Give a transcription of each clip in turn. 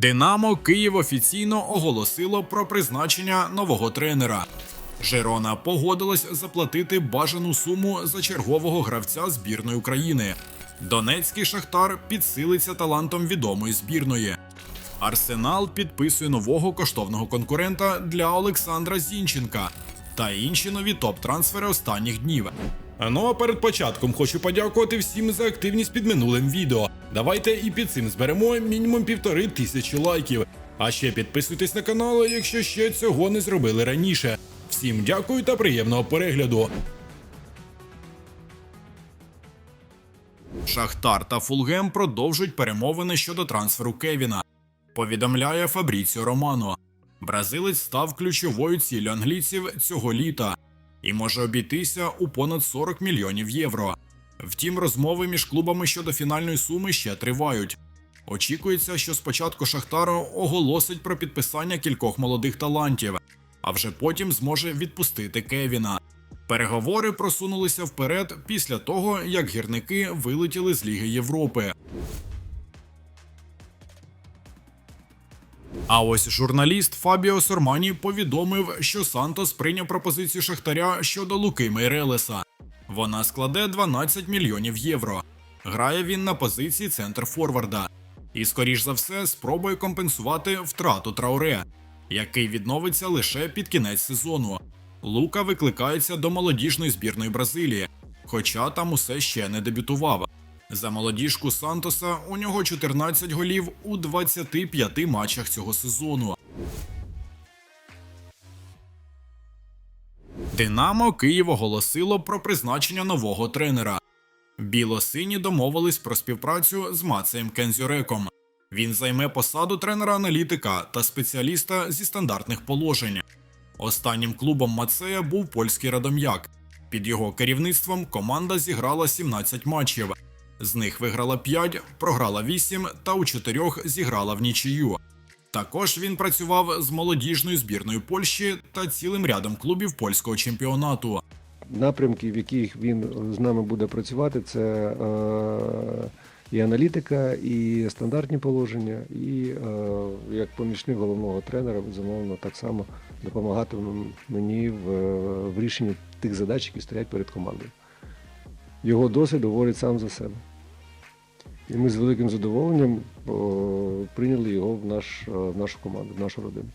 Динамо Київ офіційно оголосило про призначення нового тренера. Жирона погодилась заплатити бажану суму за чергового гравця збірної України. Донецький Шахтар підсилиться талантом відомої збірної. Арсенал підписує нового коштовного конкурента для Олександра Зінченка та інші нові топ-трансфери останніх днів. Ну а перед початком хочу подякувати всім за активність під минулим відео. Давайте і під цим зберемо мінімум півтори тисячі лайків. А ще підписуйтесь на канал, якщо ще цього не зробили раніше. Всім дякую та приємного перегляду. Шахтар та Фулгем продовжують перемовини щодо трансферу Кевіна. Повідомляє Фабріціо Романо. Бразилець став ключовою ціллю англійців цього літа і може обійтися у понад 40 мільйонів євро. Втім, розмови між клубами щодо фінальної суми ще тривають. Очікується, що спочатку Шахтар оголосить про підписання кількох молодих талантів, а вже потім зможе відпустити Кевіна. Переговори просунулися вперед після того, як гірники вилетіли з Ліги Європи. А ось журналіст Фабіо Сормані повідомив, що Сантос прийняв пропозицію Шахтаря щодо Луки Мейрелеса. Вона складе 12 мільйонів євро. Грає він на позиції центр форварда. І, скоріш за все, спробує компенсувати втрату Трауре, який відновиться лише під кінець сезону. Лука викликається до молодіжної збірної Бразилії, хоча там усе ще не дебютував. За молодіжку Сантоса у нього 14 голів у 25 матчах цього сезону. Динамо Київ оголосило про призначення нового тренера. Білосині домовились про співпрацю з Мацеєм Кензюреком. Він займе посаду тренера-аналітика та спеціаліста зі стандартних положень. Останнім клубом Мацея був польський Радом'як. Під його керівництвом команда зіграла 17 матчів. З них виграла 5, програла 8 та у 4 зіграла в нічию. Також він працював з молодіжною збірною Польщі та цілим рядом клубів польського чемпіонату. Напрямки, в яких він з нами буде працювати, це е, і аналітика, і стандартні положення, і е, як помічник головного тренера, безумовно, так само допомагатиме мені в, в рішенні тих задач, які стоять перед командою. Його досвід говорить сам за себе. І ми з великим задоволенням прийняли його в, наш, е, в нашу команду, в нашу родину.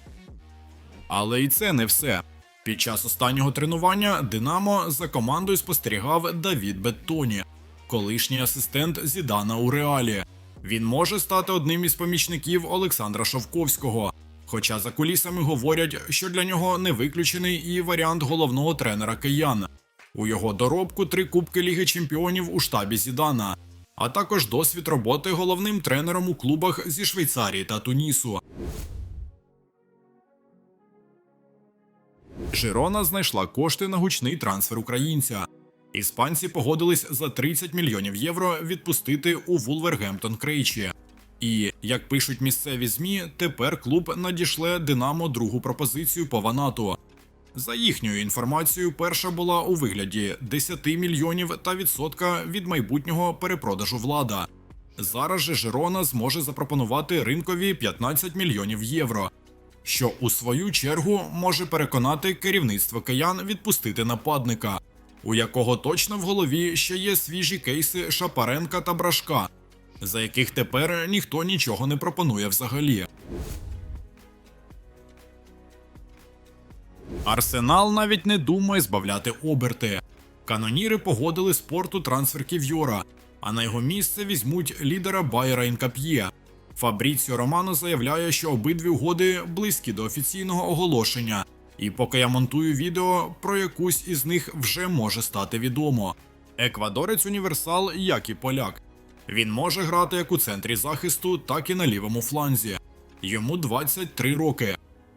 Але і це не все. Під час останнього тренування Динамо за командою спостерігав Давід Беттоні, колишній асистент Зідана у Реалі. Він може стати одним із помічників Олександра Шовковського. Хоча за кулісами говорять, що для нього не виключений і варіант головного тренера киян. У його доробку три кубки Ліги Чемпіонів у штабі Зідана, а також досвід роботи головним тренером у клубах зі Швейцарії та Тунісу. Жирона знайшла кошти на гучний трансфер українця. Іспанці погодились за 30 мільйонів євро відпустити у Вулвергемптон Крейчі. І, як пишуть місцеві ЗМІ, тепер клуб надішле Динамо другу пропозицію по Ванату. За їхньою інформацією, перша була у вигляді 10 мільйонів та відсотка від майбутнього перепродажу влада. Зараз же Жирона зможе запропонувати ринкові 15 мільйонів євро, що у свою чергу може переконати керівництво киян відпустити нападника, у якого точно в голові ще є свіжі кейси Шапаренка та Брашка, за яких тепер ніхто нічого не пропонує взагалі. Арсенал навіть не думає збавляти оберти. Каноніри погодили спорту трансфер Ків'йора, а на його місце візьмуть лідера Байера Інкап'є. Фабріціо Романо заявляє, що обидві угоди близькі до офіційного оголошення. І поки я монтую відео, про якусь із них вже може стати відомо. Еквадорець універсал, як і поляк. Він може грати як у центрі захисту, так і на лівому фланзі. Йому 23 роки.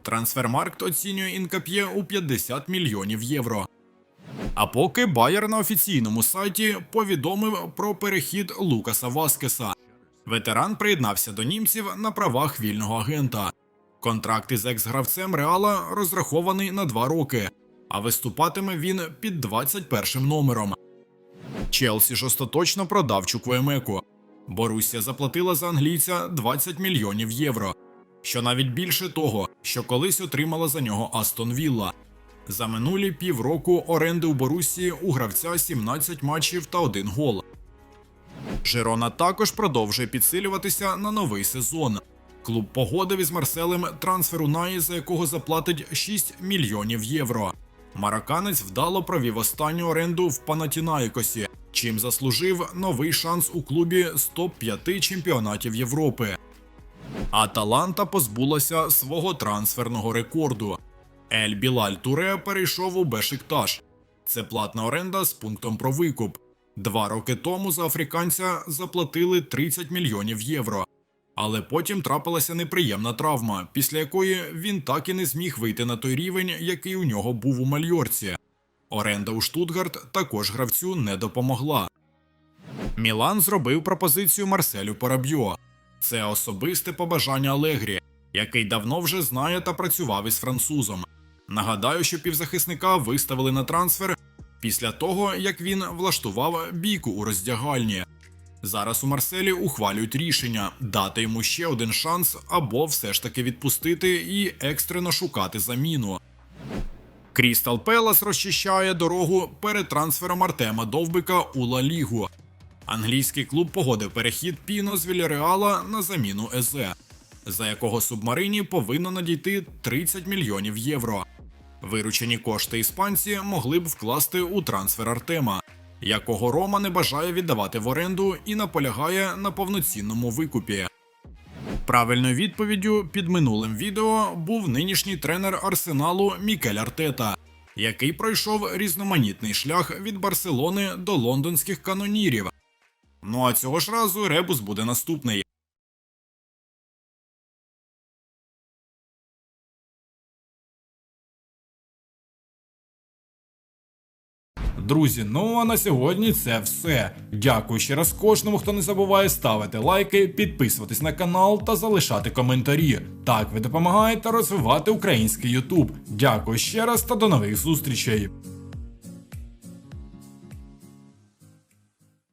Трансфермаркт оцінює інкап'є у 50 мільйонів євро. А поки Байер на офіційному сайті повідомив про перехід Лукаса Васкеса. Ветеран приєднався до німців на правах вільного агента. Контракт із екс-гравцем Реала розрахований на два роки, а виступатиме він під 21 номером. Челсі ж остаточно продав Чуквемеку. Борусія заплатила за англійця 20 мільйонів євро. Що навіть більше того, що колись отримала за нього Астон Вілла. За минулі півроку оренди у Борусії у гравця 17 матчів та 1 гол. Жирона також продовжує підсилюватися на новий сезон. Клуб погодив із Марселем трансфер Унаї, за якого заплатить 6 мільйонів євро. Марокканець вдало провів останню оренду в Панатінаїкосі, чим заслужив новий шанс у клубі з топ-5 чемпіонатів Європи. Аталанта позбулася свого трансферного рекорду. Ель Білаль Туре перейшов у Бешикташ. Це платна оренда з пунктом про викуп. Два роки тому за африканця заплатили 30 мільйонів євро. Але потім трапилася неприємна травма, після якої він так і не зміг вийти на той рівень, який у нього був у Мальорці. Оренда у Штутгарт також гравцю не допомогла. Мілан зробив пропозицію Марселю Параб'йо. Це особисте побажання Алегрі, який давно вже знає та працював із французом. Нагадаю, що півзахисника виставили на трансфер після того, як він влаштував бійку у роздягальні. Зараз у Марселі ухвалюють рішення дати йому ще один шанс або все ж таки відпустити і екстрено шукати заміну. Крістал Пелас розчищає дорогу перед трансфером Артема Довбика у Ла Лігу. Англійський клуб погодив перехід Піно з Вільяреала на заміну Езе, за якого субмарині повинно надійти 30 мільйонів євро. Виручені кошти іспанці могли б вкласти у трансфер Артема, якого Рома не бажає віддавати в оренду і наполягає на повноцінному викупі. Правильною відповіддю під минулим відео був нинішній тренер Арсеналу Мікель Артета, який пройшов різноманітний шлях від Барселони до лондонських канонірів. Ну а цього ж разу ребус буде наступний. Друзі, ну а на сьогодні це все. Дякую ще раз кожному, хто не забуває ставити лайки, підписуватись на канал та залишати коментарі. Так ви допомагаєте розвивати український Ютуб. Дякую ще раз та до нових зустрічей.